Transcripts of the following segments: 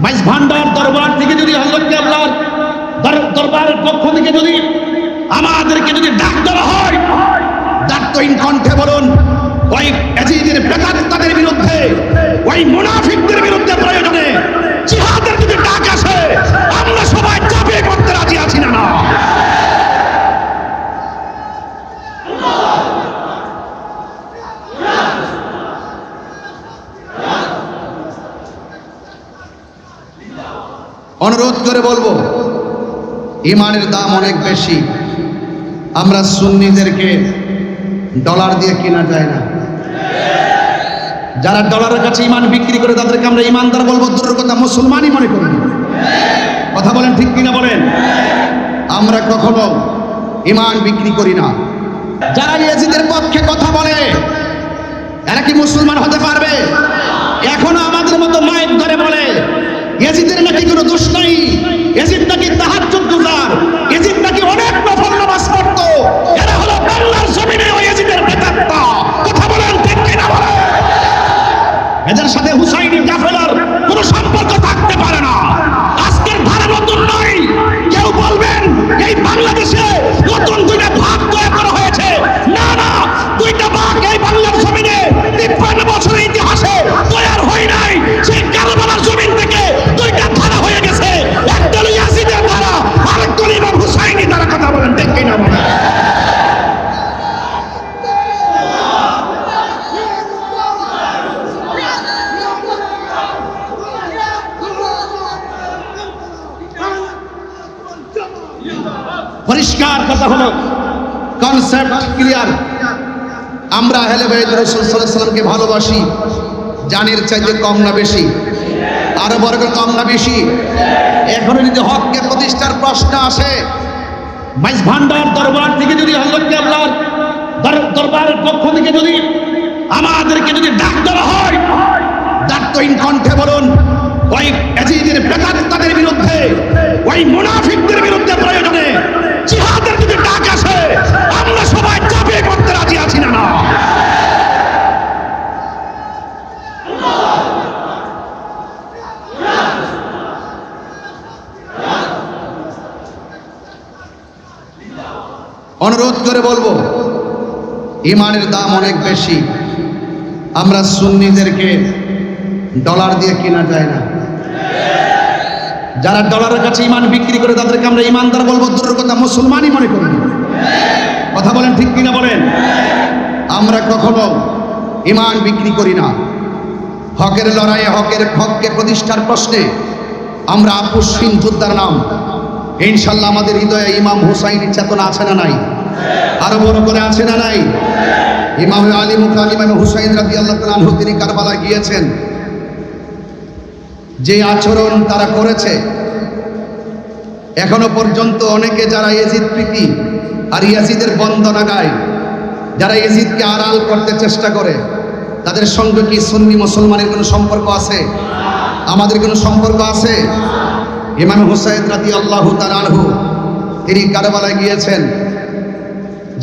মাইজ ভান্ডার দরবার থেকে যদি হজরত কেবলার দর- দরবারের পক্ষ থেকে যদি আমাদেরকে যদি ডাক দেওয়া হয় ডাক্তার কণ্ঠে বলুন, ওই এজিদের বেদাত্তাদের বিরুদ্ধে, ওই মুনাফিকদের অনুরোধ করে বলব, ইমানের দাম অনেক বেশি। আমরা সুন্নিদেরকে ডলার দিয়ে কেনা যায় না। যারা ডলারের কাছে ইমান বিক্রি করে, তাদেরকে আমরা ইমানদার বলব, দূরের কথা মুসলমানই মনে করি কথা বলেন ঠিক কিনা বলেন? আমরা কখনো ইমান বিক্রি করি না। যারা ইয়েজিদের পক্ষে কথা বলে এরা কি মুসলমান হতে পারবে? এখনও আমাদের মতো মায়ের ধরে বলে এজিদের নাকি কোনো দোষ নাই। এজিদ পরিষ্কার কথা হলো কনসেপ্ট ক্লিয়ার আমরা হেলে ভাই রসুল সাল্লামকে ভালোবাসি, জানের চাইতে কম না বেশি। আরও বড় কম না বেশি। এখনও যদি হককে প্রতিষ্ঠার প্রশ্ন আসে ভান্ডার দরবার থেকে যদি দরবারের পক্ষ থেকে যদি আমাদেরকে যদি ডাক দেওয়া হয় অনুরোধ করে বলব, ইমানের দাম অনেক বেশি। আমরা সুন্নিদেরকে ডলার দিয়ে কেনা যায় না। যারা ডলারের কাছে ইমান বিক্রি করে তাদেরকে আমরা ইমানদার বলব, দূরের কথা মুসলমানই মনে করি কথা বলেন ঠিক কিনা বলেন? আমরা কখনো ইমান বিক্রি করি না। হকের লড়াইয়ে হকের হককে প্রতিষ্ঠার প্রশ্নে আমরা আপুসহীন যোদ্ধার নাম। ইনশাল্লাহ আমাদের হৃদয়ে ইমাম হুসাইনের চেতনা আছে না নাই? আরও বড় করে আছে না নাই? ইমাম আলী মুকাম ইমাম হুসাইন রাজি আল্লাহ তিনি কারবালা গিয়েছেন। যে আচরণ তারা করেছে, এখনও পর্যন্ত অনেকে যারা এজিদ প্রীতি আর ইয়াজিদের বন্দনা গায় যারা এজিদকে আড়াল করতে চেষ্টা করে, তাদের সঙ্গে কি সুন্নি মুসলমানের কোনো সম্পর্ক আছে? আমাদের কোনো সম্পর্ক আছে? ইমাম হুসাইন রাতি আল্লাহ তার আনহু তিনি কারবালায় গিয়েছেন।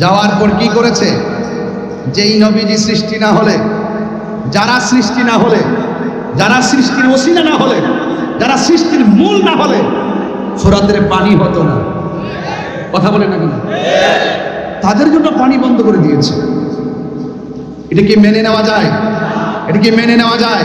যাওয়ার পর কি করেছে? যেই নবীজি সৃষ্টি না হলে, যারা সৃষ্টি না হলে, যারা সৃষ্টির ওসিলা না হলে, যারা সৃষ্টির মূল না হলে ফোরাতের পানি হতো না। কথা বলে না তাদের জন্য পানি বন্ধ করে দিয়েছে। এটা কি মেনে নেওয়া যায়? এটা কি মেনে নেওয়া যায়?